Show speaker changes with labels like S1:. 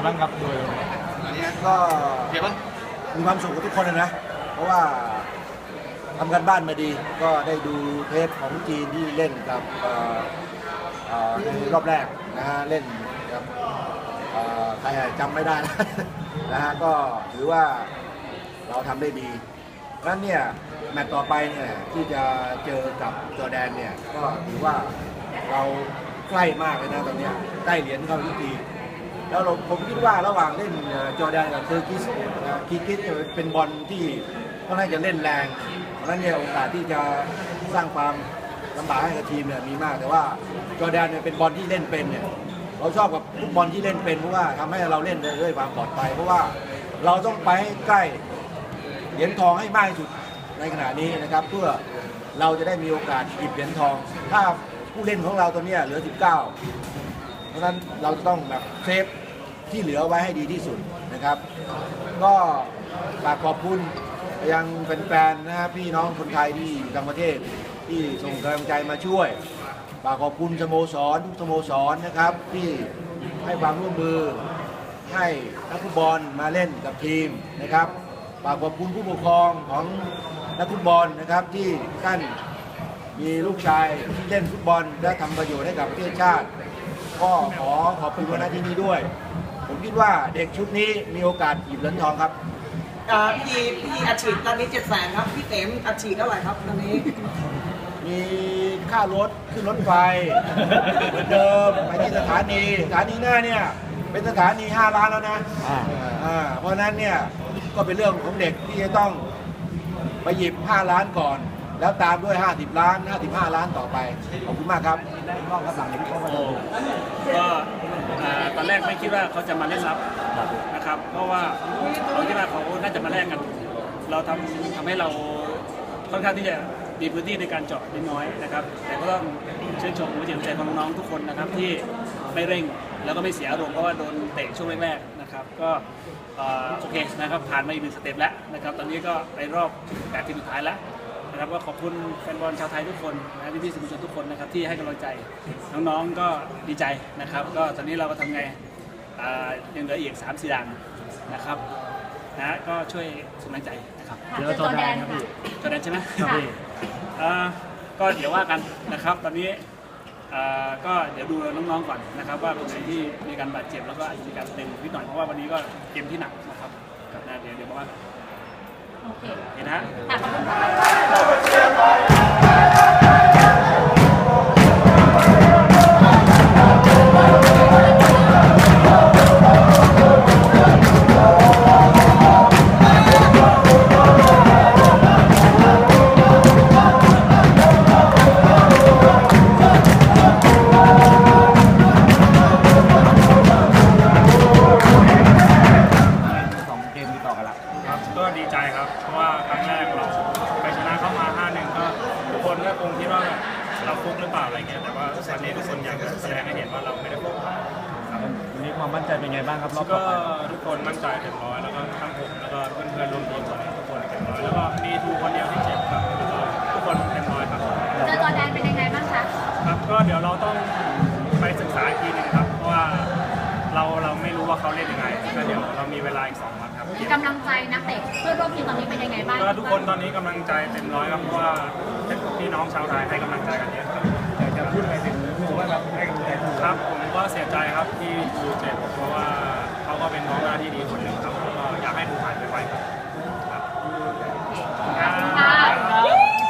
S1: งบ้างครับโดย
S2: ก็
S1: เดี๋ยวบ้าง
S2: มีความสุขกับทุกคนนะ เพราะว่าทำกันบ้านมาดี ก็ได้ดูเทปของจีนที่เล่นกับในรอบแรกนะฮะเล่นกับใครจำไม่ได้นะนะฮะก็ถือว่าเราทำได้ดีนั้นเนี่ยแมตต์ต่อไปเนี่ยที่จะเจอกับจอแดนเนี่ยก็ถือว่าเราใกล้มากเลยนะตอนนี้ใกล้เหรียญเข้าทุกที แล้วเราผมคิดว่าระหว่างเล่นจอแดนกับเทอร์กิสคีกิสเนี่ยเป็นบอลที่ค่อนข้างจะเล่นแรงเพราะฉะนั้นเนี่ยโอกาสที่จะสร้างความลำบากให้กับทีมเนี่ยมีมาก แต่ว่าจอแดนเนี่ยเป็นบอลที่เล่นเป็นเนี่ยเราชอบกับลูกบอลที่เล่นเป็นเพราะว่าทำให้เราเล่นได้ด้วยความปลอดภัยเพราะว่าเราต้องไปให้ใกล้เหรียญทองให้มากที่สุดในขณะนี้นะครับ เพื่อเราจะได้มีโอกาสหยิบเหรียญทอง ถ้าผู้เล่นของเราตัวเนี้ยเหลือ 19 ราะฉะนั้นเราจะต้องแบบเซฟที่เหลือไว้ให้ดีที่สุดนะครับ ก็ฝากขอบคุณไปยังแฟนๆนะพี่น้องคนไทยที่อยู่ต่างประเทศที่ส่งกำลังใจมาช่วยฝากขอบคุณสโมสรทุกสโมสรนะครับ ที่ให้ความร่วมมือให้นักฟุตบอลมาเล่นกับทีมนะครับฝากขอบคุณผู้ปกครองของนักฟุตบอลนะครับที่ท่านมีลูกชายที่เล่นฟุตบอลและทำประโยชน์ให้กับประเทศชาติ ก็ขอขอบคุณวันที่นี้ด้วย ผมคิดว่าเด็กชุดนี้มีโอกาสหยิบเหรียญทองครับ
S3: อ่าพี่พี่อัดฉีดตอนนี้เจ็ดแสนครับ พี่เต็มอัดฉีดเท่าไหร่ครับตอนนี้
S2: มีค่ารถขึ้นรถไฟเหมือนเดิมไปที่สถานีสถานีหน้าเนี่ยเป็นสถานี5ล้านแล้วนะอ่าเพราะฉะนั้นเนี่ยก็เป็นเรื่องของเด็กที่จะต้องไปหยิบ 5 ล้านก่อน แล้วตามด้วย 50 ล้าน 55 ล้านต่อไป ขอบคุณมากครับน้องครับหลังนี้เข้ามาดู
S4: ก็ตอนแรกไม่คิดว่าเขาจะมาเล่นรับนะครับ เพราะว่าเราคิดว่าเขาน่าจะมาแลกกัน เราทำทำให้เราค่อนข้างที่จะมีพื้นที่ในการเจาะนิดน้อยนะครับ แต่ก็ต้องชื่นชมหัวจิตใจของน้องๆทุกคนนะครับที่ไม่เร่งแล้วก็ไม่เสียอารมณ์เพราะว่าโดนเตะช่วงแรกๆนะครับ ก็โอเคนะครับผ่านมาอีกหนึ่งสเต็ปแล้วนะครับ ตอนนี้ก็ไปรอบแปดทีมสุดท้ายแล้ว นะครับก็ขอบคุณแฟนบอลชาวไทยทุกคนนะพี่ๆสื่อมวลชนทุกคนนะครับที่ให้กำลังใจน้องๆก็ดีใจนะครับ ก็ตอนนี้เราก็ทำไงอ่ายังเหลืออีก3 4ด่านนะครับนะก็ช่วยส่งกำลังใจนะครับ
S1: เจอจอร์แดนครับพี่
S4: จอแดนใช่ไหม
S1: ครับพี่
S4: อ่าก็เดี๋ยวว่ากันนะครับ ตอนนี้อ่าก็เดี๋ยวดูน้องๆก่อนนะครับ ว่าคนไหนที่มีการบาดเจ็บแล้วก็อาจจะมีการเต็มนิดหน่อยเพราะว่าวันนี้ก็เกมที่หนักนะครับนะเดี๋ยวเดี๋ยวบอกว่า
S5: โอเค
S4: เห็นนะฮะ
S5: ค่ะขอบคุณค่ะ
S1: ส
S6: คนก็คงคิดว่าเราฟุกหรือเปล่าอะไรเงี้ยแต่ว่าวันนี้ทุกคนอยากจะแสดงให้เห็นว่าเราไม่ได้ฟุกครับ
S1: วันนี้ความมั่นใจเป็นไงบ้างครับรอบต่
S6: ก็
S1: อไป
S6: ทุกคนมั่นใจเต็มร้อยแล้วก็ทั้งผมแล้วก็เพื่อนๆร่วมทีมตอนนี้ทุกคนเต็มร้อยแล้วก็มีทูคนเดียวที่เจ็บครับแล้วก็ทุกคนเต็มร้อยครับ
S5: เจอจอร์แดนเป็นยังไงบ้างคะ
S6: ครับก็เดี๋ยวเราต้องไปศึกษาอีกทีหนึงครับเพราะว่าเราเราไม่รู้ว่าเขาเล่นยังไงก็เดี๋ยวเรามีเวลาอีกสองวันครับ
S5: กำลังใจนักเตะเพื่อนร่วมทีมตอนนี้เป็นยังไงบ้าง
S6: ก็ทุกคนตอนนี้กำลังใจเต็มร้อยครับเพราะว่าเป็น พี่น้องชาวไทยให้กำลังใจกันเยอะครับ
S1: อยากจะพูดอะไรถึงผู้ว่าเราให้กำลังใจ
S6: ครับผมก็เสียใจครับที่ดูเจ็บ